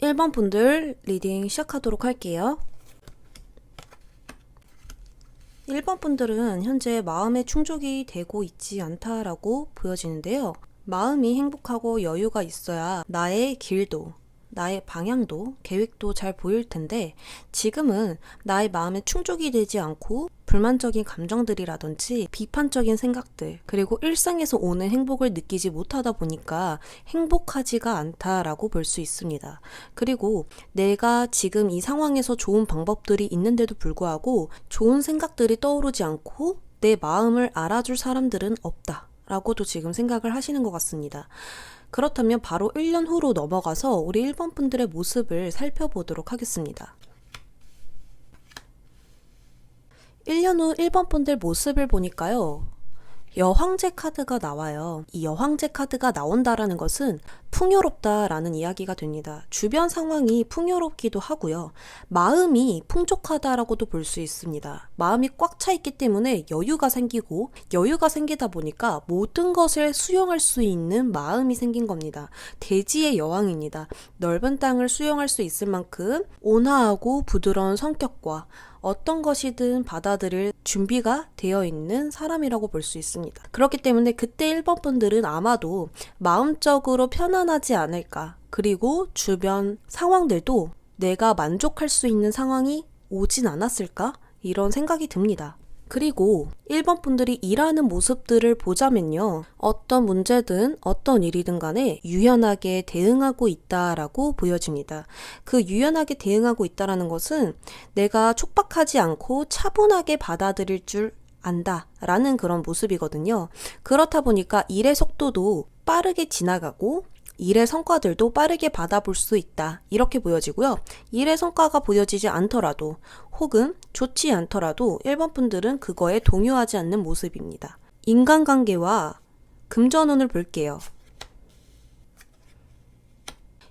1번 분들 리딩 시작하도록 할게요. 1번 분들은 현재 마음의 충족이 되고 있지 않다라고 보여지는데요. 마음이 행복하고 여유가 있어야 나의 길도, 나의 방향도, 계획도 잘 보일 텐데 지금은 나의 마음에 충족이 되지 않고 불만적인 감정들이라든지 비판적인 생각들, 그리고 일상에서 오는 행복을 느끼지 못하다 보니까 행복하지가 않다라고 볼 수 있습니다. 그리고 내가 지금 이 상황에서 좋은 방법들이 있는데도 불구하고 좋은 생각들이 떠오르지 않고 내 마음을 알아줄 사람들은 없다. 라고도 지금 생각을 하시는 것 같습니다. 그렇다면 바로 1년 후로 넘어가서 우리 1번 분들의 모습을 살펴보도록 하겠습니다. 1년 후 1번 분들 모습을 보니까요. 여황제 카드가 나와요. 이 여황제 카드가 나온다라는 것은 풍요롭다라는 이야기가 됩니다. 주변 상황이 풍요롭기도 하고요. 마음이 풍족하다라고도 볼 수 있습니다. 마음이 꽉 차 있기 때문에 여유가 생기고 여유가 생기다 보니까 모든 것을 수용할 수 있는 마음이 생긴 겁니다. 대지의 여왕입니다. 넓은 땅을 수용할 수 있을 만큼 온화하고 부드러운 성격과 어떤 것이든 받아들일 준비가 되어 있는 사람이라고 볼 수 있습니다. 그렇기 때문에 그때 1번 분들은 아마도 마음적으로 편안하지 않을까. 그리고 주변 상황들도 내가 만족할 수 있는 상황이 오진 않았을까? 이런 생각이 듭니다. 그리고 1번 분들이 일하는 모습들을 보자면요. 어떤 문제든 어떤 일이든 간에 유연하게 대응하고 있다라고 보여집니다. 그 유연하게 대응하고 있다라는 것은 내가 촉박하지 않고 차분하게 받아들일 줄 안다 라는 그런 모습이거든요. 그렇다 보니까 일의 속도도 빠르게 지나가고 일의 성과들도 빠르게 받아볼 수 있다. 이렇게 보여지고요. 일의 성과가 보여지지 않더라도 혹은 좋지 않더라도 1번 분들은 그거에 동요하지 않는 모습입니다. 인간관계와 금전운을 볼게요.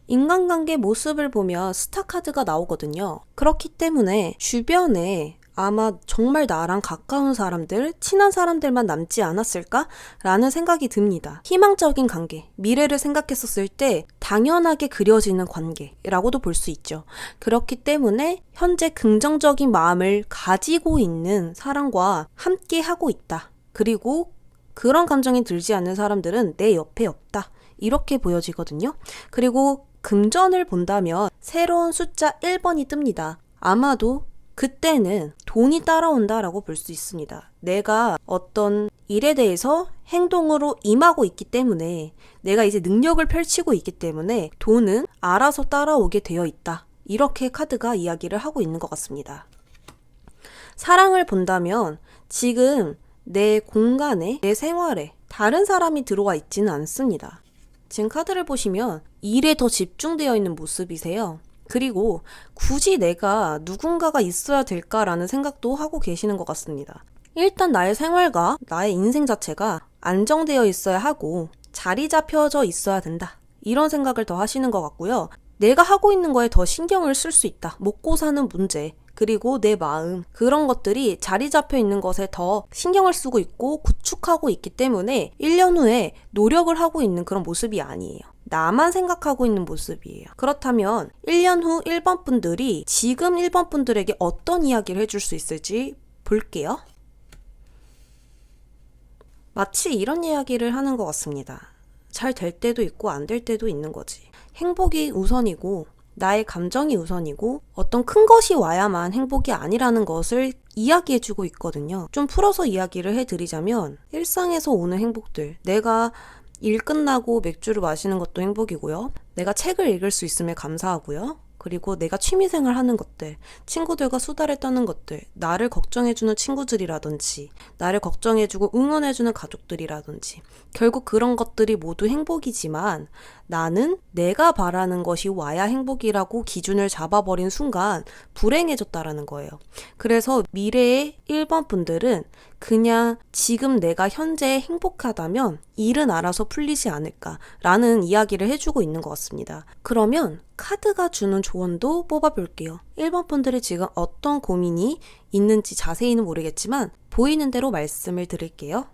인간관계 모습을 보면 스타 카드가 나오거든요. 그렇기 때문에 주변에 아마 정말 나랑 가까운 사람들, 친한 사람들만 남지 않았을까? 라는 생각이 듭니다. 희망적인 관계, 미래를 생각했었을 때 당연하게 그려지는 관계라고도 볼 수 있죠. 그렇기 때문에 현재 긍정적인 마음을 가지고 있는 사람과 함께 하고 있다. 그리고 그런 감정이 들지 않는 사람들은 내 옆에 없다. 이렇게 보여지거든요. 그리고 금전을 본다면 새로운 숫자 1번이 뜹니다. 아마도 그때는 돈이 따라온다라고 볼 수 있습니다. 내가 어떤 일에 대해서 행동으로 임하고 있기 때문에 내가 이제 능력을 펼치고 있기 때문에 돈은 알아서 따라오게 되어 있다. 이렇게 카드가 이야기를 하고 있는 것 같습니다. 사랑을 본다면 지금 내 공간에, 내 생활에 다른 사람이 들어와 있지는 않습니다. 지금 카드를 보시면 일에 더 집중되어 있는 모습이세요. 그리고 굳이 내가 누군가가 있어야 될까라는 생각도 하고 계시는 것 같습니다. 일단 나의 생활과 나의 인생 자체가 안정되어 있어야 하고 자리 잡혀져 있어야 된다. 이런 생각을 더 하시는 것 같고요. 내가 하고 있는 거에 더 신경을 쓸 수 있다. 먹고 사는 문제, 그리고 내 마음, 그런 것들이 자리 잡혀 있는 것에 더 신경을 쓰고 있고 구축하고 있기 때문에 1년 후에 노력을 하고 있는 그런 모습이 아니에요. 나만 생각하고 있는 모습이에요. 그렇다면 1년 후 1번 분들이 지금 1번 분들에게 어떤 이야기를 해줄 수 있을지 볼게요. 마치 이런 이야기를 하는 것 같습니다. 잘 될 때도 있고 안 될 때도 있는 거지. 행복이 우선이고 나의 감정이 우선이고 어떤 큰 것이 와야만 행복이 아니라는 것을 이야기해주고 있거든요. 좀 풀어서 이야기를 해드리자면 일상에서 오는 행복들, 내가 일 끝나고 맥주를 마시는 것도 행복이고요. 내가 책을 읽을 수 있음에 감사하고요. 그리고 내가 취미생활 하는 것들, 친구들과 수다를 떠는 것들, 나를 걱정해주는 친구들이라든지, 나를 걱정해주고 응원해주는 가족들이라든지, 결국 그런 것들이 모두 행복이지만 나는 내가 바라는 것이 와야 행복이라고 기준을 잡아버린 순간 불행해졌다라는 거예요. 그래서 미래의 1번 분들은 그냥 지금 내가 현재 행복하다면 일은 알아서 풀리지 않을까라는 이야기를 해주고 있는 것 같습니다. 그러면 카드가 주는 조언도 뽑아볼게요. 1번 분들이 지금 어떤 고민이 있는지 자세히는 모르겠지만 보이는 대로 말씀을 드릴게요.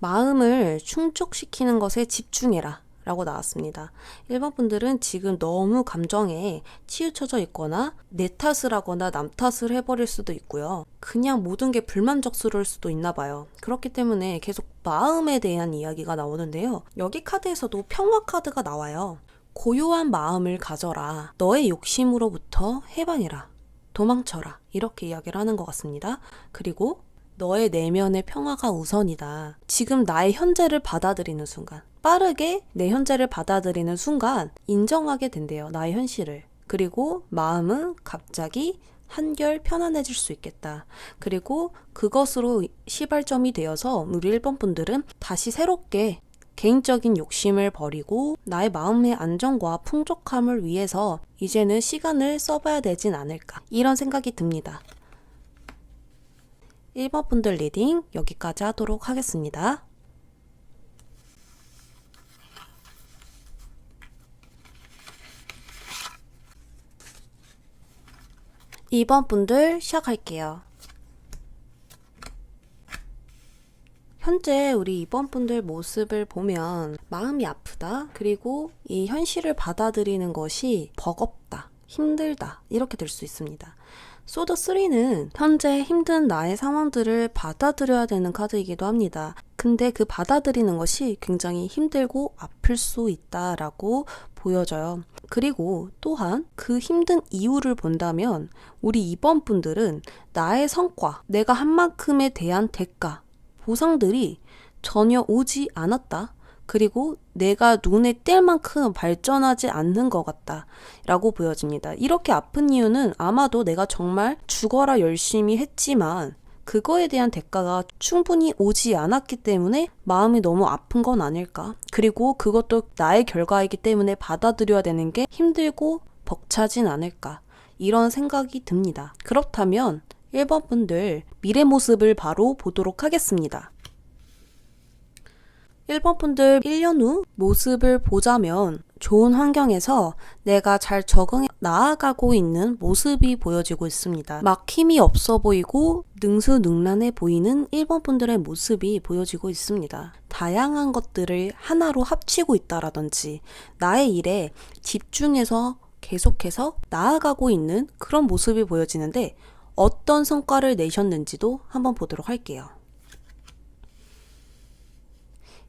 마음을 충족시키는 것에 집중해라. 라고 나왔습니다. 1번 분들은 지금 너무 감정에 치우쳐져 있거나 내 탓을 하거나 남 탓을 해버릴 수도 있고요. 그냥 모든 게 불만족스러울 수도 있나 봐요. 그렇기 때문에 계속 마음에 대한 이야기가 나오는데요. 여기 카드에서도 평화 카드가 나와요. 고요한 마음을 가져라. 너의 욕심으로부터 해방해라. 도망쳐라. 이렇게 이야기를 하는 것 같습니다. 그리고 너의 내면의 평화가 우선이다. 지금 나의 현재를 받아들이는 순간. 빠르게 내 현재를 받아들이는 순간 인정하게 된대요. 나의 현실을. 그리고 마음은 갑자기 한결 편안해질 수 있겠다. 그리고 그것으로 시발점이 되어서 우리 1번 분들은 다시 새롭게 개인적인 욕심을 버리고 나의 마음의 안정과 풍족함을 위해서 이제는 시간을 써봐야 되진 않을까. 이런 생각이 듭니다. 1번 분들 리딩 여기까지 하도록 하겠습니다. 2번 분들 시작할게요. 현재 우리 2번 분들 모습을 보면 마음이 아프다. 그리고 이 현실을 받아들이는 것이 버겁다. 힘들다. 이렇게 될 수 있습니다. 소드 3는 현재 힘든 나의 상황들을 받아들여야 되는 카드이기도 합니다. 근데 그 받아들이는 것이 굉장히 힘들고 아플 수 있다라고 보여져요. 그리고 또한 그 힘든 이유를 본다면 우리 2번 분들은 나의 성과, 내가 한 만큼에 대한 대가, 보상들이 전혀 오지 않았다. 그리고 내가 눈에 띌 만큼 발전하지 않는 것 같다. 라고 보여집니다. 이렇게 아픈 이유는 아마도 내가 정말 죽어라 열심히 했지만 그거에 대한 대가가 충분히 오지 않았기 때문에 마음이 너무 아픈 건 아닐까. 그리고 그것도 나의 결과이기 때문에 받아들여야 되는 게 힘들고 벅차진 않을까. 이런 생각이 듭니다. 그렇다면 1번 분들 미래 모습을 바로 보도록 하겠습니다. 1번 분들 1년 후 모습을 보자면 좋은 환경에서 내가 잘 적응해 나아가고 있는 모습이 보여지고 있습니다. 막 힘이 없어 보이고 능수능란해 보이는 1번 분들의 모습이 보여지고 있습니다. 다양한 것들을 하나로 합치고 있다라든지 나의 일에 집중해서 계속해서 나아가고 있는 그런 모습이 보여지는데 어떤 성과를 내셨는지도 한번 보도록 할게요.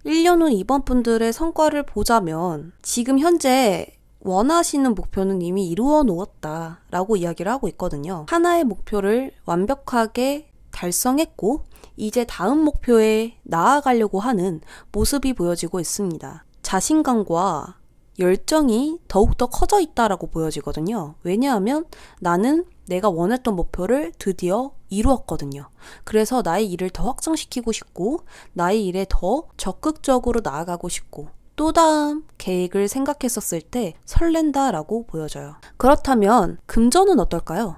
1년 후 이번 분들의 성과를 보자면 지금 현재 원하시는 목표는 이미 이루어 놓았다 라고 이야기를 하고 있거든요. 하나의 목표를 완벽하게 달성했고 이제 다음 목표에 나아가려고 하는 모습이 보여지고 있습니다. 자신감과 열정이 더욱더 커져 있다라고 보여지거든요. 왜냐하면 나는 내가 원했던 목표를 드디어 이루었거든요. 그래서 나의 일을 더 확장시키고 싶고, 나의 일에 더 적극적으로 나아가고 싶고, 또 다음 계획을 생각했었을 때 설렌다라고 보여져요. 그렇다면 금전은 어떨까요?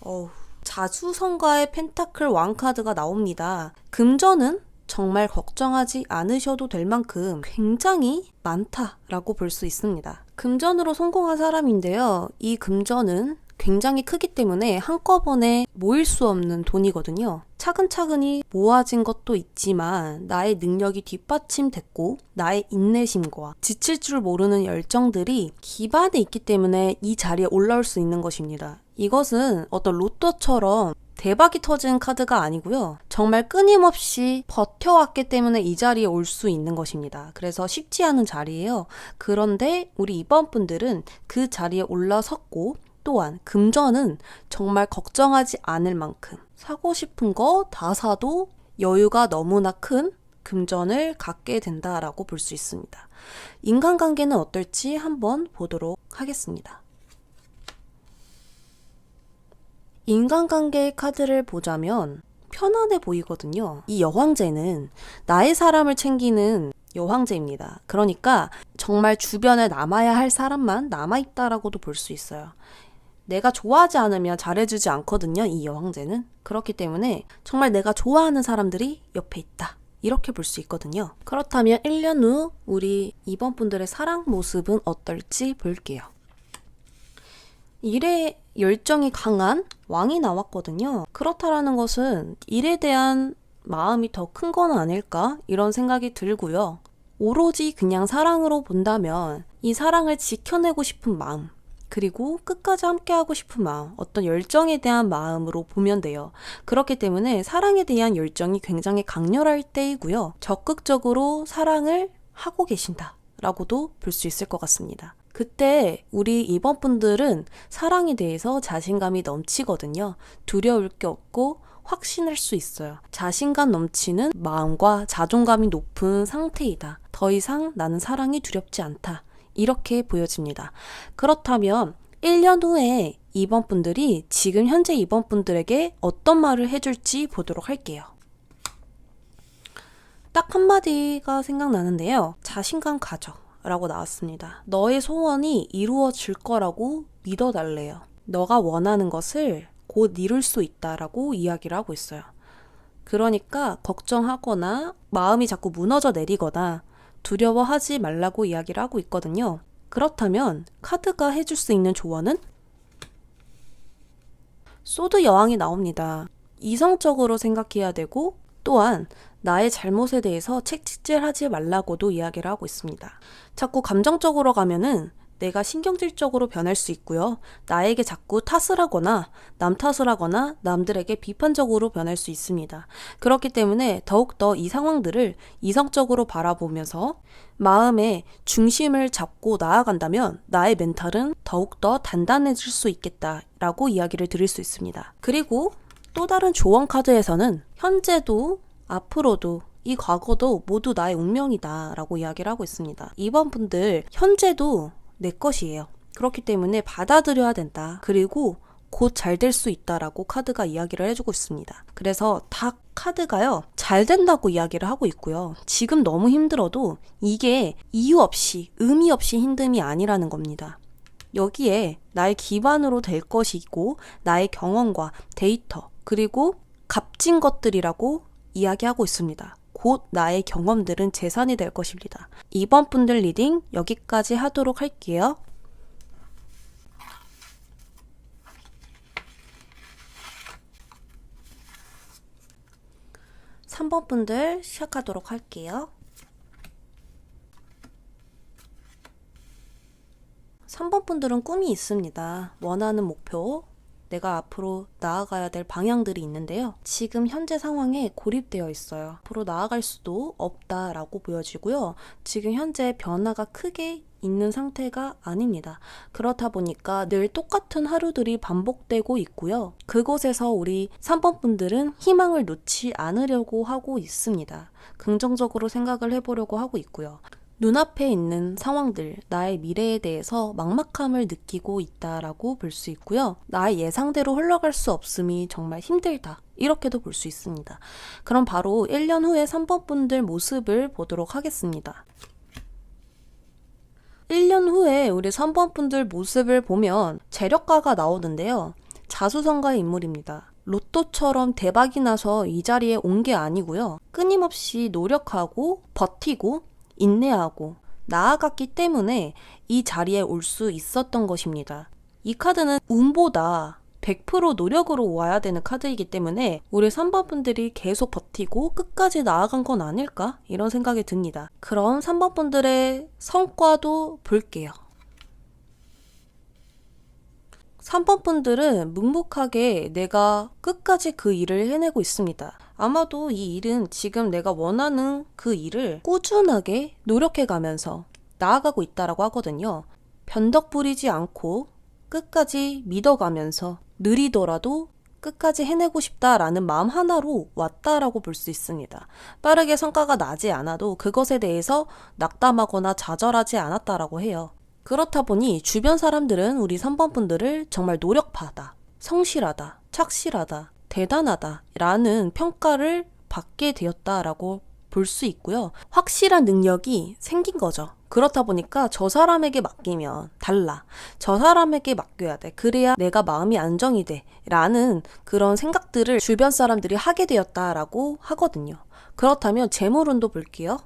어우, 자수성가의 펜타클 왕 카드가 나옵니다. 금전은 정말 걱정하지 않으셔도 될 만큼 굉장히 많다라고 볼 수 있습니다. 금전으로 성공한 사람인데요. 이 금전은 굉장히 크기 때문에 한꺼번에 모일 수 없는 돈이거든요. 차근차근히 모아진 것도 있지만 나의 능력이 뒷받침됐고 나의 인내심과 지칠 줄 모르는 열정들이 기반에 있기 때문에 이 자리에 올라올 수 있는 것입니다. 이것은 어떤 로또처럼 대박이 터진 카드가 아니고요. 정말 끊임없이 버텨왔기 때문에 이 자리에 올 수 있는 것입니다. 그래서 쉽지 않은 자리예요. 그런데 우리 이번 분들은 그 자리에 올라섰고 또한 금전은 정말 걱정하지 않을 만큼 사고 싶은 거 다 사도 여유가 너무나 큰 금전을 갖게 된다라고 볼 수 있습니다. 인간관계는 어떨지 한번 보도록 하겠습니다. 인간관계의 카드를 보자면 편안해 보이거든요. 이 여황제는 나의 사람을 챙기는 여황제입니다. 그러니까 정말 주변에 남아야 할 사람만 남아있다라고도 볼 수 있어요. 내가 좋아하지 않으면 잘해주지 않거든요, 이 여왕제는. 그렇기 때문에 정말 내가 좋아하는 사람들이 옆에 있다. 이렇게 볼 수 있거든요. 그렇다면 1년 후 우리 이번 분들의 사랑 모습은 어떨지 볼게요. 일에 열정이 강한 왕이 나왔거든요. 그렇다라는 것은 일에 대한 마음이 더 큰 건 아닐까? 이런 생각이 들고요. 오로지 그냥 사랑으로 본다면 이 사랑을 지켜내고 싶은 마음, 그리고 끝까지 함께하고 싶은 마음, 어떤 열정에 대한 마음으로 보면 돼요. 그렇기 때문에 사랑에 대한 열정이 굉장히 강렬할 때이고요. 적극적으로 사랑을 하고 계신다. 라고도 볼 수 있을 것 같습니다. 그때 우리 이번 분들은 사랑에 대해서 자신감이 넘치거든요. 두려울 게 없고 확신할 수 있어요. 자신감 넘치는 마음과 자존감이 높은 상태이다. 더 이상 나는 사랑이 두렵지 않다. 이렇게 보여집니다. 그렇다면 1년 후에 이번 분들이 지금 현재 이번 분들에게 어떤 말을 해줄지 보도록 할게요. 딱 한마디가 생각나는데요. 자신감 가져. 라고 나왔습니다. 너의 소원이 이루어질 거라고 믿어달래요. 너가 원하는 것을 곧 이룰 수 있다라고 이야기를 하고 있어요. 그러니까 걱정하거나 마음이 자꾸 무너져 내리거나 두려워하지 말라고 이야기를 하고 있거든요. 그렇다면 카드가 해줄 수 있는 조언은 소드 여왕이 나옵니다. 이성적으로 생각해야 되고 또한 나의 잘못에 대해서 책찍질하지 말라고도 이야기를 하고 있습니다. 자꾸 감정적으로 가면은 내가 신경질적으로 변할 수 있고요. 나에게 자꾸 탓을 하거나 남 탓을 하거나 남들에게 비판적으로 변할 수 있습니다. 그렇기 때문에 더욱더 이 상황들을 이성적으로 바라보면서 마음의 중심을 잡고 나아간다면 나의 멘탈은 더욱더 단단해질 수 있겠다라고 이야기를 드릴 수 있습니다. 그리고 또 다른 조언 카드에서는 현재도 앞으로도 이 과거도 모두 나의 운명이다 라고 이야기를 하고 있습니다. 이번 분들 현재도 내 것이에요. 그렇기 때문에 받아들여야 된다. 그리고 곧 잘 될 수 있다라고 카드가 이야기를 해주고 있습니다. 그래서 다 카드가요, 잘 된다고 이야기를 하고 있고요. 지금 너무 힘들어도 이게 이유 없이, 의미 없이 힘듦이 아니라는 겁니다. 여기에 나의 기반으로 될 것이고, 나의 경험과 데이터, 그리고 값진 것들이라고 이야기하고 있습니다. 곧 나의 경험들은 재산이 될 것입니다. 이번 분들 리딩 여기까지 하도록 할게요. 3번 분들 시작하도록 할게요. 3번 분들은 꿈이 있습니다. 원하는 목표, 내가 앞으로 나아가야 될 방향들이 있는데요. 지금 현재 상황에 고립되어 있어요. 앞으로 나아갈 수도 없다라고 보여지고요. 지금 현재 변화가 크게 있는 상태가 아닙니다. 그렇다 보니까 늘 똑같은 하루들이 반복되고 있고요. 그곳에서 우리 3번 분들은 희망을 놓지 않으려고 하고 있습니다. 긍정적으로 생각을 해보려고 하고 있고요. 눈앞에 있는 상황들, 나의 미래에 대해서 막막함을 느끼고 있다라고 볼 수 있고요. 나의 예상대로 흘러갈 수 없음이 정말 힘들다. 이렇게도 볼 수 있습니다. 그럼 바로 1년 후에 3번 분들 모습을 보도록 하겠습니다. 1년 후에 우리 3번 분들 모습을 보면 재력가가 나오는데요. 자수성가의 인물입니다. 로또처럼 대박이 나서 이 자리에 온 게 아니고요. 끊임없이 노력하고 버티고 인내하고 나아갔기 때문에 이 자리에 올 수 있었던 것입니다. 이 카드는 운보다 100% 노력으로 와야 되는 카드이기 때문에 우리 3번 분들이 계속 버티고 끝까지 나아간 건 아닐까? 이런 생각이 듭니다. 그럼 3번 분들의 성과도 볼게요. 3번 분들은 묵묵하게 내가 끝까지 그 일을 해내고 있습니다. 아마도 이 일은 지금 내가 원하는 그 일을 꾸준하게 노력해 가면서 나아가고 있다라고 하거든요. 변덕 부리지 않고 끝까지 믿어가면서 느리더라도 끝까지 해내고 싶다라는 마음 하나로 왔다라고 볼 수 있습니다. 빠르게 성과가 나지 않아도 그것에 대해서 낙담하거나 좌절하지 않았다라고 해요. 그렇다 보니 주변 사람들은 우리 3번 분들을 정말 노력파다, 성실하다, 착실하다, 대단하다 라는 평가를 받게 되었다라고 볼 수 있고요. 확실한 능력이 생긴 거죠. 그렇다 보니까 저 사람에게 맡기면 달라. 저 사람에게 맡겨야 돼. 그래야 내가 마음이 안정이 돼. 라는 그런 생각들을 주변 사람들이 하게 되었다라고 하거든요. 그렇다면 재물운도 볼게요.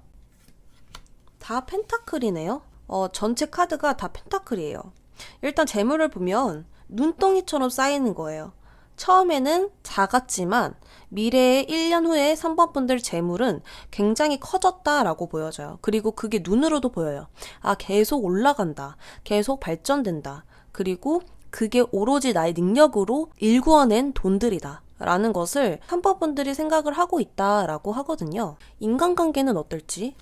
다 펜타클이네요. 어, 전체 카드가 다 펜타클이에요. 일단 재물을 보면 눈덩이처럼 쌓이는 거예요. 처음에는 작았지만 미래의 1년 후에 3번 분들 재물은 굉장히 커졌다라고 보여져요. 그리고 그게 눈으로도 보여요. 아, 계속 올라간다. 계속 발전된다. 그리고 그게 오로지 나의 능력으로 일구어낸 돈들이다. 라는 것을 3번 분들이 생각을 하고 있다라고 하거든요. 인간관계는 어떨지?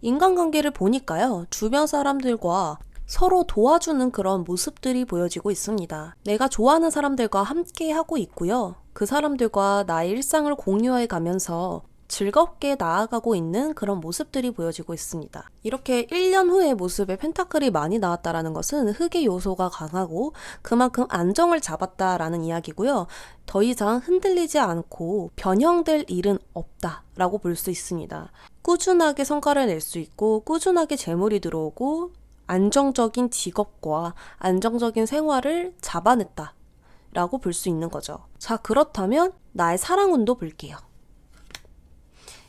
인간관계를 보니까요, 주변 사람들과 서로 도와주는 그런 모습들이 보여지고 있습니다. 내가 좋아하는 사람들과 함께 하고 있고요. 그 사람들과 나의 일상을 공유해 가면서 즐겁게 나아가고 있는 그런 모습들이 보여지고 있습니다. 이렇게 1년 후의 모습에 펜타클이 많이 나왔다라는 것은 흑의 요소가 강하고 그만큼 안정을 잡았다라는 이야기고요. 더 이상 흔들리지 않고 변형될 일은 없다라고 볼 수 있습니다. 꾸준하게 성과를 낼 수 있고 꾸준하게 재물이 들어오고 안정적인 직업과 안정적인 생활을 잡아냈다. 라고 볼 수 있는 거죠. 자, 그렇다면 나의 사랑운도 볼게요.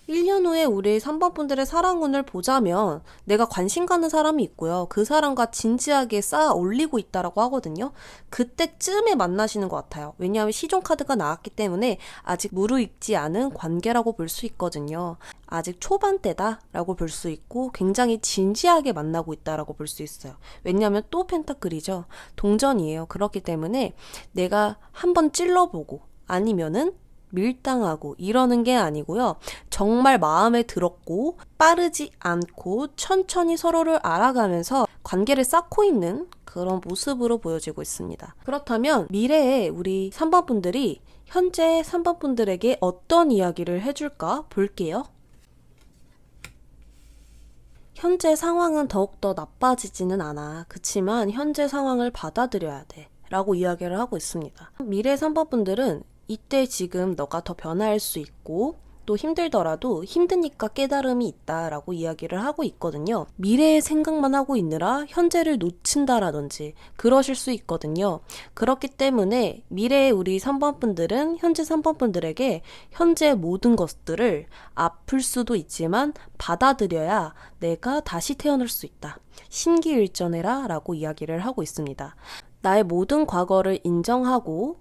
1년 후에 우리 3번 분들의 사랑운을 보자면 내가 관심 가는 사람이 있고요. 그 사람과 진지하게 쌓아 올리고 있다라고 하거든요. 그때쯤에 만나시는 것 같아요. 왜냐하면 시종 카드가 나왔기 때문에 아직 무르익지 않은 관계라고 볼 수 있거든요. 아직 초반대다라고 볼 수 있고 굉장히 진지하게 만나고 있다라고 볼 수 있어요. 왜냐하면 또 펜타클이죠. 동전이에요. 그렇기 때문에 내가 한번 찔러보고 아니면은 밀당하고 이러는 게 아니고요. 정말 마음에 들었고 빠르지 않고 천천히 서로를 알아가면서 관계를 쌓고 있는 그런 모습으로 보여지고 있습니다. 그렇다면 미래에 우리 3번 분들이 현재 3번 분들에게 어떤 이야기를 해줄까 볼게요. 현재 상황은 더욱더 나빠지지는 않아. 그치만 현재 상황을 받아들여야 돼. 라고 이야기를 하고 있습니다. 미래 3번 분들은 이때 지금 너가 더 변화할 수 있고 또 힘들더라도 힘드니까 깨달음이 있다라고 이야기를 하고 있거든요. 미래의 생각만 하고 있느라 현재를 놓친다라든지 그러실 수 있거든요. 그렇기 때문에 미래의 우리 3번 분들은 현재 3번 분들에게 현재 모든 것들을 아플 수도 있지만 받아들여야 내가 다시 태어날 수 있다. 심기일전해라 라고 이야기를 하고 있습니다. 나의 모든 과거를 인정하고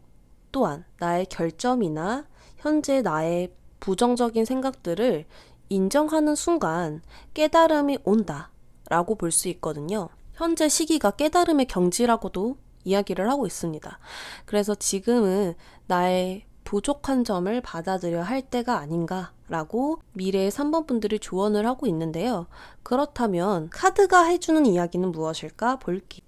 또한 나의 결점이나 현재 나의 부정적인 생각들을 인정하는 순간 깨달음이 온다 라고 볼 수 있거든요. 현재 시기가 깨달음의 경지라고도 이야기를 하고 있습니다. 그래서 지금은 나의 부족한 점을 받아들여 할 때가 아닌가라고 미래의 3번 분들이 조언을 하고 있는데요. 그렇다면 카드가 해주는 이야기는 무엇일까 볼게요.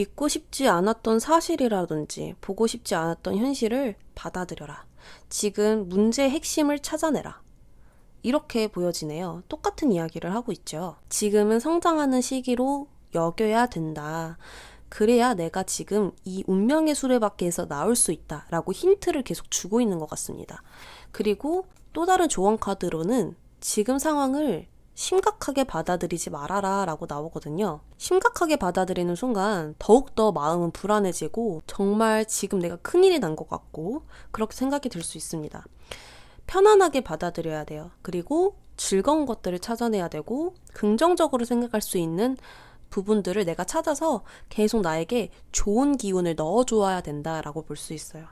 믿고 싶지 않았던 사실이라든지 보고 싶지 않았던 현실을 받아들여라. 지금 문제의 핵심을 찾아내라. 이렇게 보여지네요. 똑같은 이야기를 하고 있죠. 지금은 성장하는 시기로 여겨야 된다. 그래야 내가 지금 이 운명의 수레바퀴에서 나올 수 있다. 라고 힌트를 계속 주고 있는 것 같습니다. 그리고 또 다른 조언 카드로는 지금 상황을 심각하게 받아들이지 말아라 라고 나오거든요. 심각하게 받아들이는 순간 더욱더 마음은 불안해지고 정말 지금 내가 큰일이 난 것 같고 그렇게 생각이 들 수 있습니다. 편안하게 받아들여야 돼요. 그리고 즐거운 것들을 찾아내야 되고 긍정적으로 생각할 수 있는 부분들을 내가 찾아서 계속 나에게 좋은 기운을 넣어주어야 된다라고 볼 수 있어요.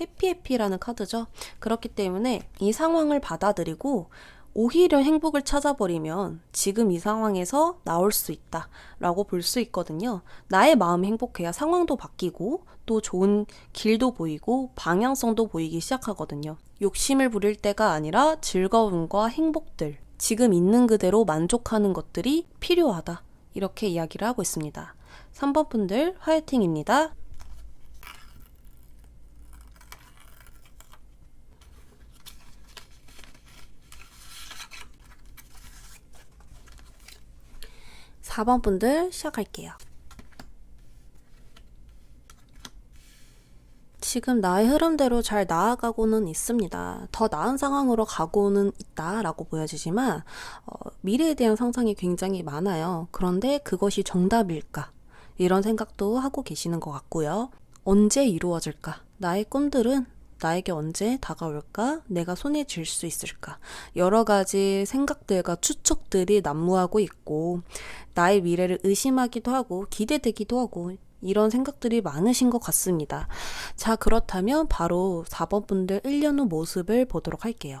해피해피라는 카드죠. 그렇기 때문에 이 상황을 받아들이고 오히려 행복을 찾아버리면 지금 이 상황에서 나올 수 있다 라고 볼 수 있거든요. 나의 마음이 행복해야 상황도 바뀌고 또 좋은 길도 보이고 방향성도 보이기 시작하거든요. 욕심을 부릴 때가 아니라 즐거움과 행복들, 지금 있는 그대로 만족하는 것들이 필요하다. 이렇게 이야기를 하고 있습니다. 3번 분들 화이팅입니다. 4번 분들 시작할게요. 지금 나의 흐름대로 잘 나아가고는 있습니다. 더 나은 상황으로 가고는 있다라고 보여지지만 어, 미래에 대한 상상이 굉장히 많아요. 그런데 그것이 정답일까? 이런 생각도 하고 계시는 것 같고요. 언제 이루어질까? 나의 꿈들은 나에게 언제 다가올까? 내가 손에 쥘 수 있을까? 여러 가지 생각들과 추측들이 난무하고 있고, 나의 미래를 의심하기도 하고, 기대되기도 하고, 이런 생각들이 많으신 것 같습니다. 자, 그렇다면 바로 4번 분들 1년 후 모습을 보도록 할게요.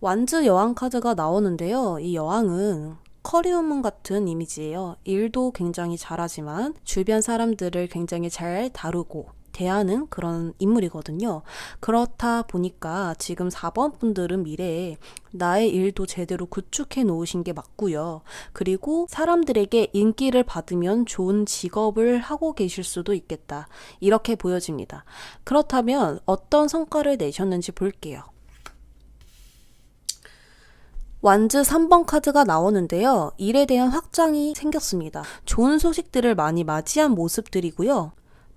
완즈 여왕 카드가 나오는데요. 이 여왕은 커리우문 같은 이미지예요. 일도 굉장히 잘하지만 주변 사람들을 굉장히 잘 다루고 대하는 그런 인물이거든요. 그렇다 보니까 지금 4번 분들은 미래에 나의 일도 제대로 구축해 놓으신 게 맞고요. 그리고 사람들에게 인기를 받으면 좋은 직업을 하고 계실 수도 있겠다. 이렇게 보여집니다. 그렇다면 어떤 성과를 내셨는지 볼게요. 완즈 3번 카드가 나오는데요. 일에 대한 확장이 생겼습니다. 좋은 소식들을 많이 맞이한 모습들이고요.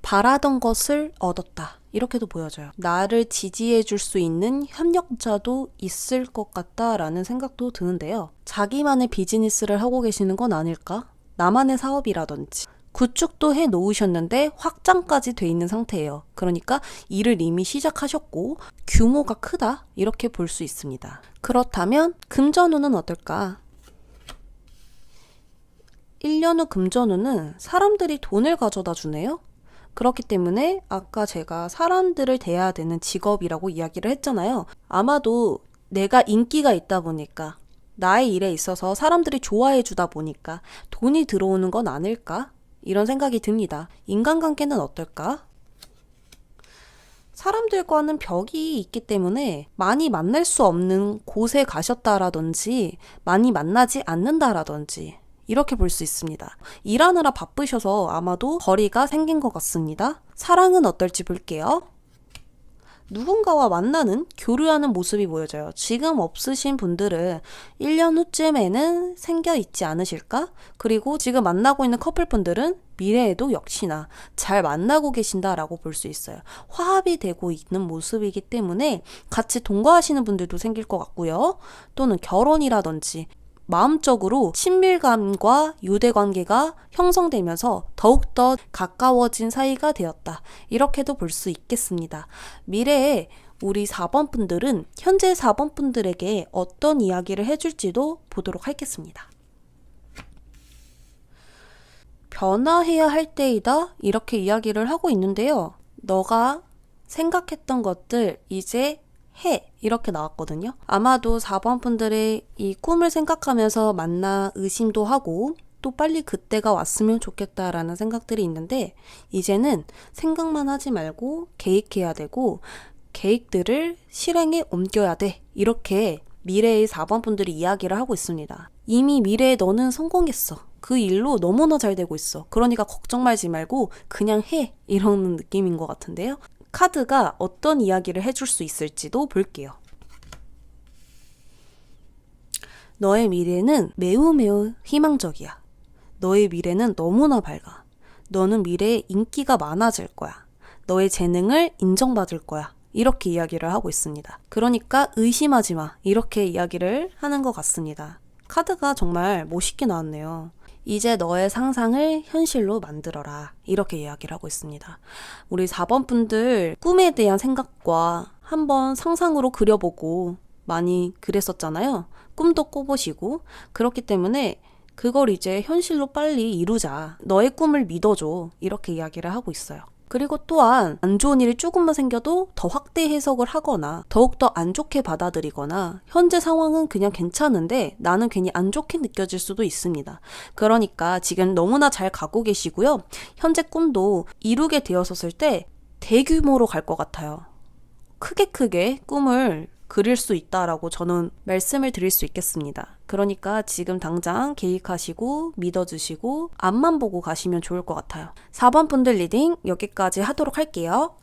바라던 것을 얻었다. 이렇게도 보여져요. 나를 지지해 줄 수 있는 협력자도 있을 것 같다라는 생각도 드는데요. 자기만의 비즈니스를 하고 계시는 건 아닐까? 나만의 사업이라든지. 구축도 해 놓으셨는데 확장까지 돼 있는 상태예요. 그러니까 일을 이미 시작하셨고 규모가 크다 이렇게 볼 수 있습니다. 그렇다면 금전운은 어떨까? 1년 후 금전운은 사람들이 돈을 가져다 주네요. 그렇기 때문에 아까 제가 사람들을 대해야 되는 직업이라고 이야기를 했잖아요. 아마도 내가 인기가 있다 보니까 나의 일에 있어서 사람들이 좋아해 주다 보니까 돈이 들어오는 건 아닐까? 이런 생각이 듭니다. 인간관계는 어떨까? 사람들과는 벽이 있기 때문에 많이 만날 수 없는 곳에 가셨다라든지 많이 만나지 않는다라든지 이렇게 볼 수 있습니다. 일하느라 바쁘셔서 아마도 거리가 생긴 것 같습니다. 사랑은 어떨지 볼게요. 누군가와 만나는, 교류하는 모습이 보여져요. 지금 없으신 분들은 1년 후쯤에는 생겨 있지 않으실까? 그리고 지금 만나고 있는 커플분들은 미래에도 역시나 잘 만나고 계신다라고 볼 수 있어요. 화합이 되고 있는 모습이기 때문에 같이 동거하시는 분들도 생길 것 같고요. 또는 결혼이라든지 마음적으로 친밀감과 유대 관계가 형성되면서 더욱더 가까워진 사이가 되었다. 이렇게도 볼 수 있겠습니다. 미래에 우리 4번 분들은 현재 4번 분들에게 어떤 이야기를 해줄지도 보도록 하겠습니다. 변화해야 할 때이다. 이렇게 이야기를 하고 있는데요. 너가 생각했던 것들 이제 해. 이렇게 나왔거든요. 아마도 4번 분들의 이 꿈을 생각하면서 만나 의심도 하고 또 빨리 그때가 왔으면 좋겠다라는 생각들이 있는데 이제는 생각만 하지 말고 계획해야 되고 계획들을 실행에 옮겨야 돼. 이렇게 미래의 4번 분들이 이야기를 하고 있습니다. 이미 미래에 너는 성공했어. 그 일로 너무나 잘 되고 있어. 그러니까 걱정 말지 말고 그냥 해. 이런 느낌인 것 같은데요. 카드가 어떤 이야기를 해줄 수 있을지도 볼게요. 너의 미래는 매우 매우 희망적이야. 너의 미래는 너무나 밝아. 너는 미래에 인기가 많아질 거야. 너의 재능을 인정받을 거야. 이렇게 이야기를 하고 있습니다. 그러니까 의심하지 마. 이렇게 이야기를 하는 것 같습니다. 카드가 정말 멋있게 나왔네요. 이제 너의 상상을 현실로 만들어라. 이렇게 이야기를 하고 있습니다. 우리 4번 분들 꿈에 대한 생각과 한번 상상으로 그려보고 많이 그랬었잖아요. 꿈도 꿔보시고. 그렇기 때문에 그걸 이제 현실로 빨리 이루자. 너의 꿈을 믿어줘. 이렇게 이야기를 하고 있어요. 그리고 또한 안 좋은 일이 조금만 생겨도 더 확대 해석을 하거나 더욱더 안 좋게 받아들이거나 현재 상황은 그냥 괜찮은데 나는 괜히 안 좋게 느껴질 수도 있습니다. 그러니까 지금 너무나 잘 가고 계시고요. 현재 꿈도 이루게 되었었을 때 대규모로 갈 것 같아요. 크게 크게 꿈을 그릴 수 있다라고 저는 말씀을 드릴 수 있겠습니다. 그러니까 지금 당장 계획하시고 믿어주시고 앞만 보고 가시면 좋을 것 같아요. 4번 분들 리딩 여기까지 하도록 할게요.